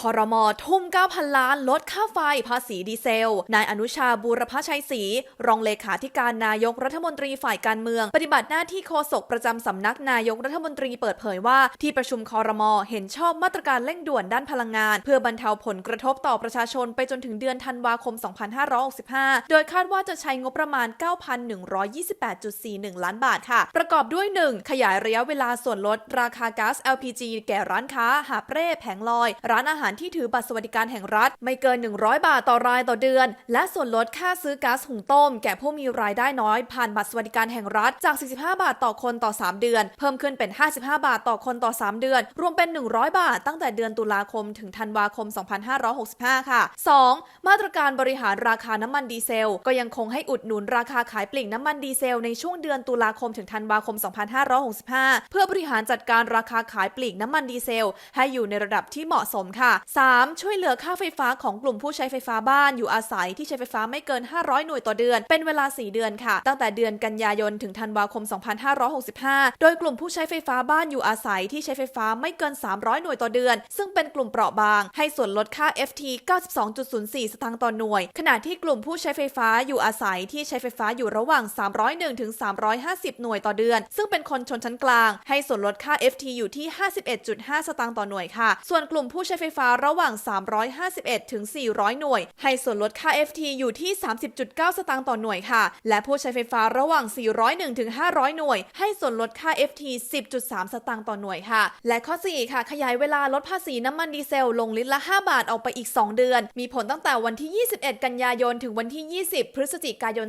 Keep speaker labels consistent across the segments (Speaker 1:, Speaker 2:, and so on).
Speaker 1: คอรมอทุ่ม 9,000 ล้าน ลดค่าไฟภาษีดีเซล นายอนุชาบูรพชัยศรีรองเลขาธิการนายกรัฐมนตรีฝ่ายการเมือง ปฏิบัติหน้าที่โฆษกประจำสำนักนายกรัฐมนตรีเปิดเผยว่าที่ประชุมคอรมอเห็นชอบมาตรการเร่งด่วนด้านพลังงาน เพื่อบรรเทาผลกระทบต่อประชาชนไปจนถึงเดือนธันวาคม 2565 โดยคาดว่าจะใช้งบประมาณ 9,128.41 ล้านบาทค่ะ ประกอบด้วย 1. ขยายระยะเวลาส่วนลดราคาก๊าซ LPG แก่ร้านค้า หาบเร่แผงลอย ร้านอาหารที่ถือบัตรสวัสดิการแห่งรัฐ ไม่เกิน 100 บาทต่อรายต่อเดือน และส่วนลดค่าซื้อก๊าซหุงต้ม แก่ผู้มีรายได้น้อย ผ่านบัตรสวัสดิการแห่งรัฐจาก 45 บาทต่อคนต่อ 3 เดือน เพิ่มขึ้นเป็น 55 บาทต่อคนต่อ 3 เดือน รวมเป็น 100 บาท ตั้งแต่เดือนตุลาคมถึงธันวาคม 2565 ค่ะ 2. มาตรการบริหารราคาน้ำมันดีเซล ก็ยังคงให้อุดหนุนราคาขายปลีกน้ำมันดีเซลในช่วงเดือนตุลาคมถึงธันวาคม 2565 เพื่อบริหารจัดการราคาขายปลีกน้ำมันดีเซล ให้อยู่ในระดับที่เหมาะสมค่ะ 3. ช่วยเหลือค่าไฟฟ้าของกลุ่มผู้ใช้ไฟฟ้าบ้านอยู่อาศัยที่ใช้ไฟฟ้าไม่เกิน 500 หน่วยต่อเดือน เป็นเวลา 4 เดือนค่ะ ตั้งแต่เดือนกันยายนถึงธันวาคม 2565 โดยกลุ่มผู้ใช้ไฟฟ้าบ้านอยู่อาศัยที่ใช้ไฟฟ้าไม่เกิน 300 หน่วยต่อเดือน ซึ่งเป็นกลุ่มเปราะบาง ให้ส่วนลดค่า FT 92.04 สตางค์ต่อหน่วย ขณะที่กลุ่มผู้ใช้ไฟฟ้าอยู่อาศัยที่ใช้ไฟฟ้าอยู่ระหว่าง 301ถึง350 หน่วยต่อเดือน ซึ่งเป็นคนชนชั้นกลาง ให้ส่วนลดค่า FT อยู่ที่ 51.5 สตางค์ต่อหน่วยค่ะ ส่วนกลุ่มผู้ใช้ไฟฟ้าระหว่าง 351 ถึง 400 หน่วย ให้ส่วนลดค่า FT อยู่ที่ 30.9 สตางค์ต่อหน่วยค่ะ และผู้ใช้ไฟฟ้าระหว่าง 401 ถึง 500 หน่วย ให้ส่วนลดค่า FT 10.3 สตางค์ต่อหน่วยค่ะ และข้อ 4 ค่ะ ขยายเวลาลดภาษีน้ำมันดีเซลลงลิตรละ 5 บาทออกไปอีก 2 เดือน มีผลตั้งแต่วันที่ 21 กันยายน ถึงวันที่ 20 พฤศจิกายน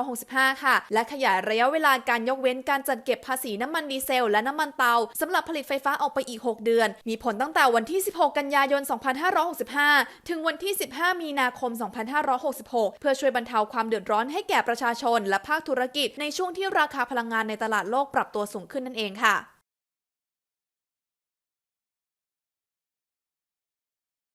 Speaker 1: 2565 ค่ะ และขยายระยะเวลาการยกเว้นการจัดเก็บภาษีน้ำมันดีเซลและน้ำมันเตาสำหรับผลิตไฟฟ้าออกไปอีก 6 เดือน มีผลตั้งแต่วันที่ 16 กันยายน 2565 ถึงวันที่ 15 มีนาคม 2566 เพื่อช่วยบรรเทาความเดือดร้อนให้แก่ประชาชนและภาคธุรกิจในช่วงที่ราคาพลังงานในตลาดโลกปรับตัวสูงขึ้นนั่นเองค่ะ